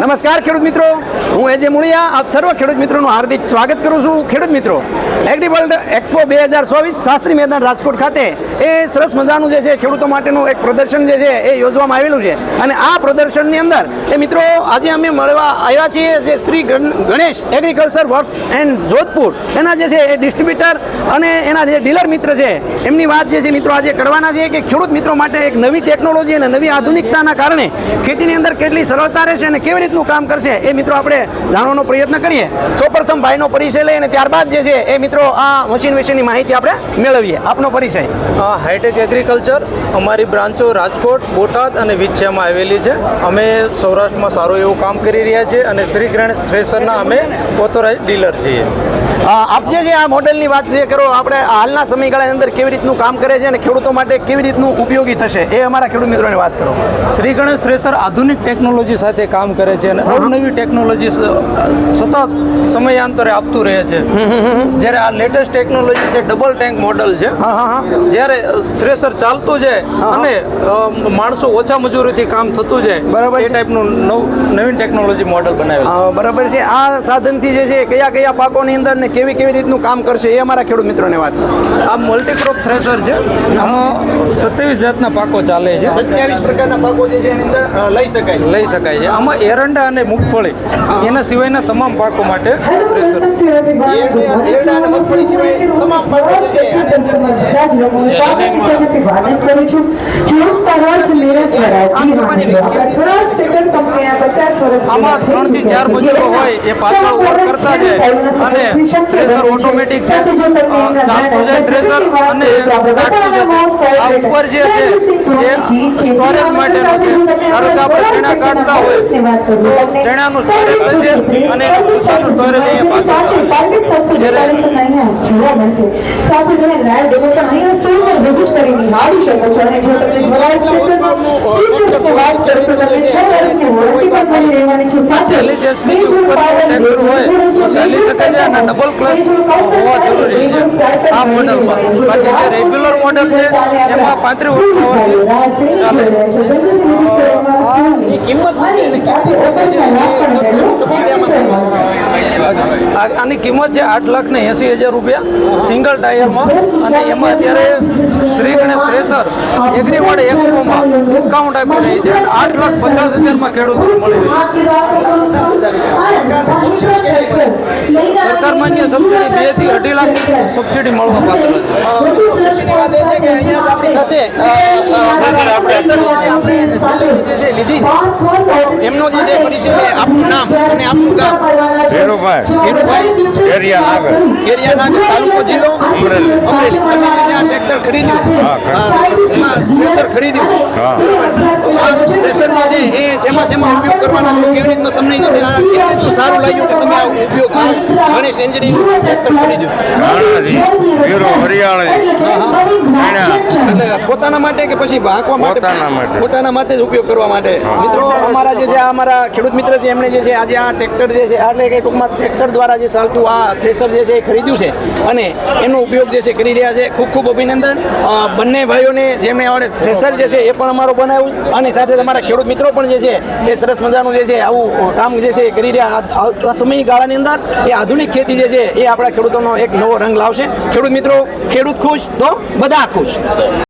નમસ્કાર ખેડૂત મિત્રો. હું એજે મુળિયા. આપ સર્વ ખેડૂત મિત્રોનું હાર્દિક સ્વાગત કરું છું. ખેડૂત મિત્રો એગ્રી વર્લ્ડ એક્સપો બે હજાર ચોવીસ શાસ્ત્રી મેદાન રાજકોટ ખાતે એ સરસ મજાનું જે છે ખેડૂતો માટેનું એક પ્રદર્શન જે છે એ યોજવામાં આવેલું છે. અને આ પ્રદર્શનની અંદર એ મિત્રો, આજે અમે મળવા આવ્યા છીએ જે શ્રી ગણ- Ganesh agriculture works and Jodhpur એના જે છે એ ડિસ્ટ્રીબ્યુટર અને એના જે ડીલર મિત્ર છે, એમની વાત જે છે મિત્રો આજે કરવાના છે કે ખેડૂત મિત્રો માટે એક નવી ટેકનોલોજી અને નવી આધુનિકતાના કારણે ખેતીની અંદર કેટલી સરળતા રહેશે અને કેવી રીતનું કામ કરશે એ મિત્રો આપણે જાણવાનો પ્રયત્ન કરીએ. સૌપ્રથમ ભાઈનો પરિચય લઈએ અને ત્યારબાદ જે છે એ મિત્રો આ મશીન વિશેની માહિતી આપણે મેળવીએ. આપનો પરિચય. હાઈટેક એગ્રીકલ્ચર અમારી બ્રાન્ચો રાજકોટ બોટાદ અને વિછિયામાં આવેલી છે. અમે સૌરાષ્ટ્રમાં સારું એવું કામ કરી રહ્યા છીએ અને શ્રી ગણેશ થ્રેસરના અમે ઓથોરાઇઝ ડીલર છીએ. આપ જે છે આ મોડેલની વાત જે કરો આપણે હાલના સમયગાળાની અંદર કેવી રીતનું કામ કરે છે અને ખેડૂતો માટે કેવી રીતનું ઉપયોગી થશે એ અમારા ખેડૂત મિત્રોને વાત કરો. શ્રી ગણેશ થ્રેસર આધુનિક ટેકનોલોજી સાથે કામ કરે છે અને અવનવી ટેકનોલોજી સતત સમયાંતરે આપતું રહે છે. જ્યારે આ લેટેસ્ટ ટેકનોલોજી છે ડબલ ટેન્ક મોડલ છે. જ્યારે થ્રેસર ચાલતું છે અને માણસો ઓછા મજૂરીથી કામ થતું છે બરાબર એ ટાઈપનું નવ નવીન ટેકનોલોજી મોડલ બનાવ્યું બરાબર છે. આ સાધનથી જે છે કયા કયા પાકોની અંદર ને કેવી કેવી રીતનું કામ કરશે એ અમારા ખેડૂત મિત્રોને વાત. આ મલ્ટીક્રોપ થ્રેસર છે. આમાં સત્યાવીસ જાતના પાકો ચાલે છે. સત્યાવીસ પ્રકારના પાકો જે છે એની અંદર લઈ શકાય છે. લઈ શકાય છે. આમાં એરંડા અને મગફળી એના સિવાયના તમામ પાકો માટે થ્રેસર એરડા અને મગફળી સિવાય તમામ પાકો છે આમાં ત્રણથી ચાર મજૂરો હોય એ પાછળ વર્ક કરતા જાય અને થ્રેસર ઓટોમેટિક છે. ચાલતું જાય થ્રેસર અને કાઢતું જશે આ ઉપર જે છે એ સ્ટોરેજ માટેનો છે. ધારો કે આપણે ચણા કાઢતા હોય તો ચણાનું સ્ટોરેજ થશે અને ભૂસાનું સ્ટોરેજ અહીંયા પાછળ આવે. સાથે તમે લાઈવ ડેમો પણ અહીંયા સ્ટોર પર વિઝિટ કરીને નિહાળી શકો છો અને જો તમે સ્વરાજ ક્ષેત્રમાં ત્રીસ વર્ષની વાત કરો તો તમે છ વર્ષની વોરંટી પણ મળી રહેવાની છે સાથે ચાલીસથી ઉપરનું ટ્રેક્ટર હોય તો ચાલી શકે છે અને ડબલ ક્લચ હોવા જરૂરી છે આ મોડલમાં બાકી જે રેગ્યુલર મોડલ છે, એમાં પાંત્રીસ વર્ષ ચાલે. એની કિંમત છે? એની કિંમત સબસિડીમાં કરી શકાય આની કિંમત છે આઠ લાખ ને એંસી હજાર રૂપિયા. સિંગલ ટાયરમાં. અને એમાં અત્યારે શ્રી ગણેશ થ્રેસર એગ્રીવર્ડ એક્સપોમાં ડિસ્કાઉન્ટ આપી રહી છે. આઠ લાખ પચાસ હજારમાં ખેડૂતોને મળી રહી છે સરકાર માન્ય સબસિડી બેથી અઢી લાખ સબસિડી મળવા પાત્ર છે. પ્રેશર એમનો જે છે પરિચય આપનું નામ અને આપનું ગામ. ધીરુભાઈ ધીરુભાઈ કેરિયા નાગર કેરિયાનાગર તાલુકો જિલ્લો અમરેલી. અમરેલી. તમે જે આ ટ્રેક્ટર ખરીદ્યું. હા, હા, ખરીદ્યું. હા. તો આ થ્રેશર જે છે એ શેમાં શેમાં ઉપયોગ કરવાના છો? કેવી રીતનું તમને કેવી રીતનું સારું લાગ્યું કે તમે આ ઉપયોગ ગણેશ એન્જિનિયરિંગ ટ્રેક્ટર ખરીદ્યું પોતાના માટે કે પછી ભાંકવા માટે? પોતાના માટે. જ ઉપયોગ કરવા માટે? મિત્રો અમારા જે છે આ અમારા ખેડૂત મિત્ર છે એમણે જે છે આજે આ ટ્રેક્ટર જે છે એટલે કે ટૂંકમાં ટ્રેક્ટર દ્વારા જે ચાલતું આ થ્રેસર જે છે એ ખરીદ્યું છે. અને એનો ઉપયોગ જે છે કરી રહ્યા છે. ખૂબ ખૂબ અભિનંદન. બંને ભાઈઓને જેમણે આવડે થ્રેસર જે છે એ પણ અમારો બનાવ્યું. અને સાથે તમારા ખેડૂત મિત્રો પણ જે છે, એ સરસ મજાનું જે છે, આવું કામ જે છે કરી રહ્યા. આ સમયગાળાની અંદર એ આધુનિક ખેતી જે છે, એ આપણા ખેડૂતોનો એક નવો રંગ લાવશે. ખેડૂત મિત્રો, ખેડૂત ખુશ તો બધા ખુશ.